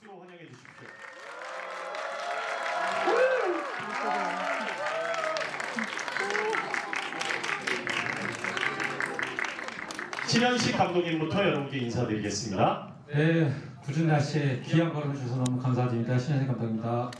박수로 환영해 주십시오. 신현식 감독님부터 여러분께 인사드리겠습니다. 네, 굳은 날씨에 귀한 걸음 주셔서 너무 감사드립니다. 신현생 감독입니다.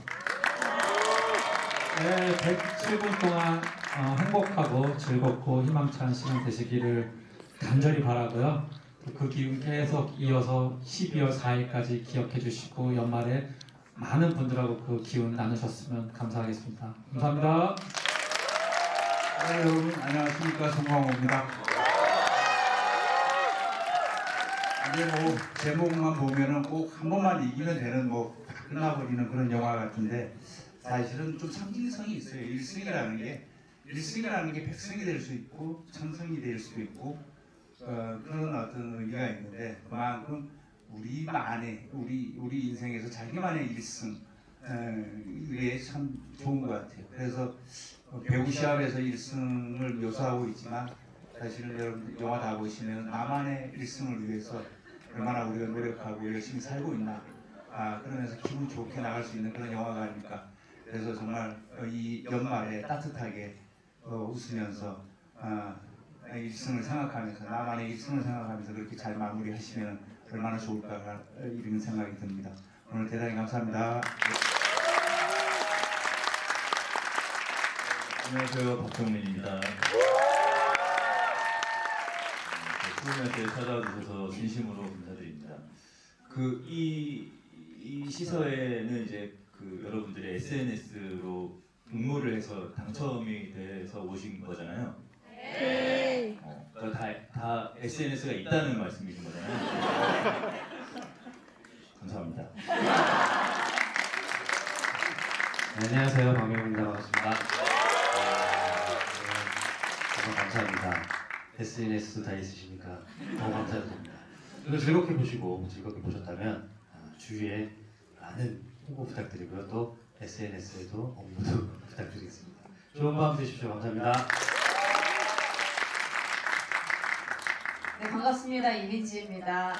네, 107분 동안 어, 행복하고 즐겁고 희망찬 시간 되시기를 간절히 바라고요. 또그 기운 계속 이어서 12월 4일까지 기억해 주시고 연말에 많은 분들하고 그 기운 나누셨으면 감사하겠습니다. 감사합니다. 네, 여러분 안녕하십니까 송광호입니다. 이게 뭐 제목만 보면은 꼭 한 번만 이기면 되는 뭐 끝나버리는 그런 영화 같은데 사실은 좀 상징성이 있어요. 1승이라는 게 1승이라는 게 100승이 될 수 있고 천승이 될 수도 있고 어, 그런 어떤 의미가 있는데 그만큼 우리만의 우리 우리 인생에서 자기만의 1승 이게 참 좋은 것 같아요. 그래서 어, 배우 시합에서 1승을 묘사하고 있지만 사실은 여러분 영화 다 보시면 나만의 1승을 위해서 얼마나 우리가 노력하고 열심히 살고 있나 아, 그러면서 기분 좋게 나갈 수 있는 그런 영화가 아닐까 그래서 정말 어, 이 연말에 따뜻하게 어, 웃으면서 아, 1승을 생각하면서 나만의 1승을 생각하면서 그렇게 잘 마무리하시면 얼마나 좋을까 이런 생각이 듭니다. 오늘 대단히 감사합니다. 안녕하세요 박정민입니다. 수고할 때 찾아와 주셔서 진심으로 감사드립니다. 그이 이 시서에는 이제 그 여러분들의 SNS로 응모를 해서 당첨이 돼서 오신 거잖아요. 다, 다 SNS가 있다는 말씀이신 거잖아요. 감사합니다. 네, 안녕하세요. 박명훈입니다. 반갑습니다. 네, 정말 감사합니다. SNS도 다 있으시니까 너무 감사드립니다. 오늘 즐겁게 보시고 즐겁게 보셨다면 아, 주위에 많은 홍보 부탁드리고요. 또 SNS에도 업로드 부탁드리겠습니다. 좋은 밤 되십시오. 감사합니다. 네, 반갑습니다. 이민지입니다.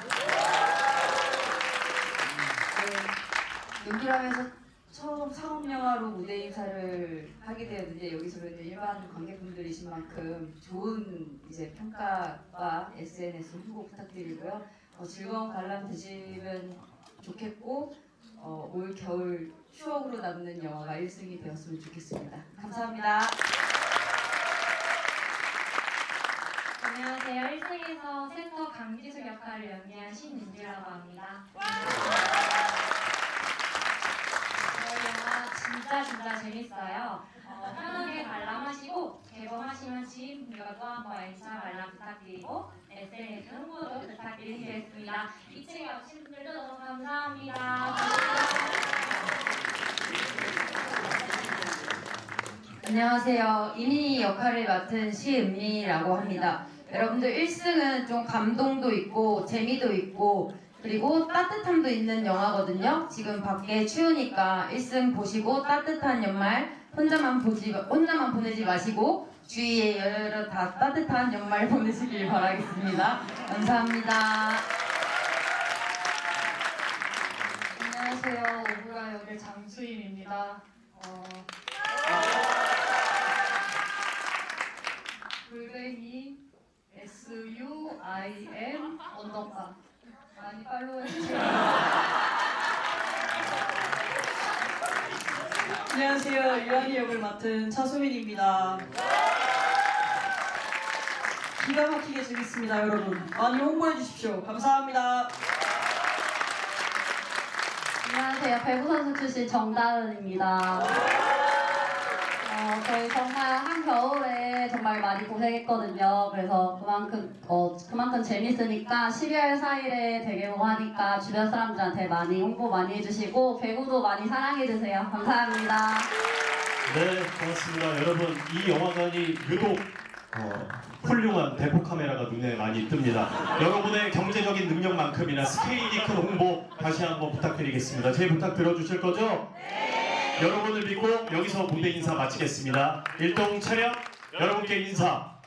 네, 연기라면서 처음 상업영화로 무대 인사를 하게 되었는데 여기서 이제 일반 관객분들이신 만큼 좋은 이제 평가와 SNS 후보 부탁드리고요. 어, 즐거운 관람 되시면 좋겠고 어, 올 겨울 추억으로 남는 영화가 1승이 되었으면 좋겠습니다. 감사합니다. 안녕하세요. 1승에서 센터 강지수 역할을 연기한 신윤주라고 합니다. 저희 영화 진짜 진짜 재밌어요. 어, 편하게 관람하시고 개봉하시면 지인분들과 또한번 2차 관람 부탁드리고 SNS 홍보도 부탁드리겠습니다. 2층에 오신 분들도 너무 감사합니다. 안녕하세요. 이민희 역할을 맡은 시은미라고 합니다. 여러분들 1승은 좀 감동도 있고 재미도 있고 그리고 따뜻함도 있는 영화거든요. 지금 밖에 추우니까 1승 보시고 따뜻한 연말 혼자만 보지 혼자만 보내지 마시고 주위에 여러 다 따뜻한 연말 보내시길 바라겠습니다. 감사합니다. 안녕하세요. 오브라 역의 장수임입니다. 어, 골뱅이 S U I M 언더바 많이 팔로우해 주세요. 안녕하세요. 유한이 역을 맡은 차수민입니다. 기가 막히게 재밌습니다, 여러분. 많이 홍보해 주십시오. 감사합니다. 안녕하세요. 배구 선수 출신 정다은입니다. 어, 저희 정말 한겨울에 정말 많이 고생했거든요. 그래서 그만큼, 어, 그만큼 재밌으니까 12월 4일에 대개봉하니까 주변 사람들한테 많이 홍보 많이 해주시고 배구도 많이 사랑해 주세요. 감사합니다. 네, 고맙습니다. 여러분, 이 영화관이 유독 어, 훌륭한 대포 카메라가 눈에 많이 뜹니다. 여러분의 경제적인 능력만큼이나 스케일이 큰 홍보 다시 한번 부탁드리겠습니다. 제 부탁 들어주실 거죠? 네. 여러분을 믿고 여기서 무대 인사 마치겠습니다. 일동 촬영 여러분께 인사